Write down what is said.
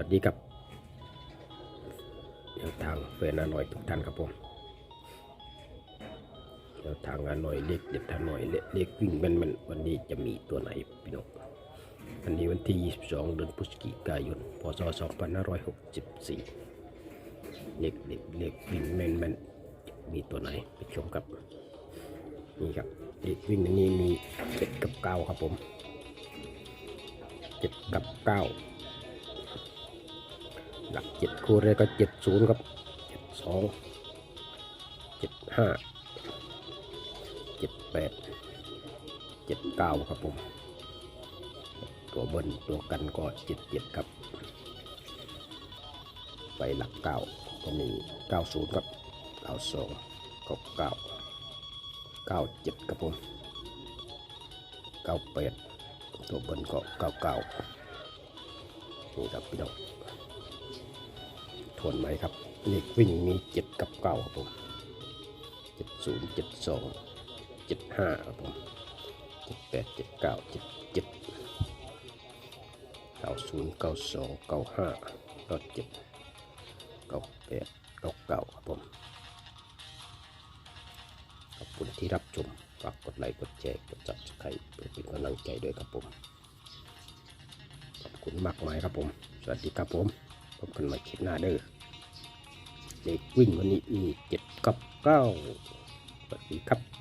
วัสดีครับแนวทางเฟนอน่อยทุกท่านครับผมแนวทางอาหน่อยเล็กเด็ดอาหน่อยเล็กเล็กวิ่งแม่นวันนี้จะมีตัวไหนพี่น้องวันนี้วันที่ 22 เดือนพฤศจิกายน พศ 2564 เล็กเด็กเล็กวิ่งแม่นๆจะมีตัวไหนไปชมครับนี่ครับเด็กวิ่งอันนี้มีเจ็ดกับเก้าครับผมเจ็ดกับเก้า หลักเจ็ดคู่แรกก็เจ็ดศูนย์ครับเจ็ดสองเจ็ดห้าเจ็ดแปดเจ็ดเก้าครับผม ตัวเบิ้ลตัวกันก็เจ็ดเจ็ดครับ ไปหลักเก้าก็มีเก้าศูนย์ครับเก้าสองก็เก้าเก้าเจ็ดครับผมเก้าแปดตัวเบิ้ลก็เก้าเก้านี่ครับพี่น้อง ทวนไหมครับเลขวิ่งมีเจ็ดกับเก้าครับผมเจ็ดศูนย์เจ็ดสองเจ็ดห้าครับผมเจ็ดแปดเจ็ดเก้าเจ็ดเจ็ดเก้าศูนย์เก้าสองเก้าห้าเก้าเจ็ดเก้าแปดเก้าเก้าครับผมขอบคุณที่รับชมฝากกดไลค์กดแชร์กดจับสไครต์เพื่อเป็นกำลังใจด้วยครับผมขอบคุณมากมายครับผม สวัสดีครับผม พบกันใหม่คลิปหน้าเด้อเด็กวิ่งวันนี้มีเจ็ดกับเก้าสวัสดีครับ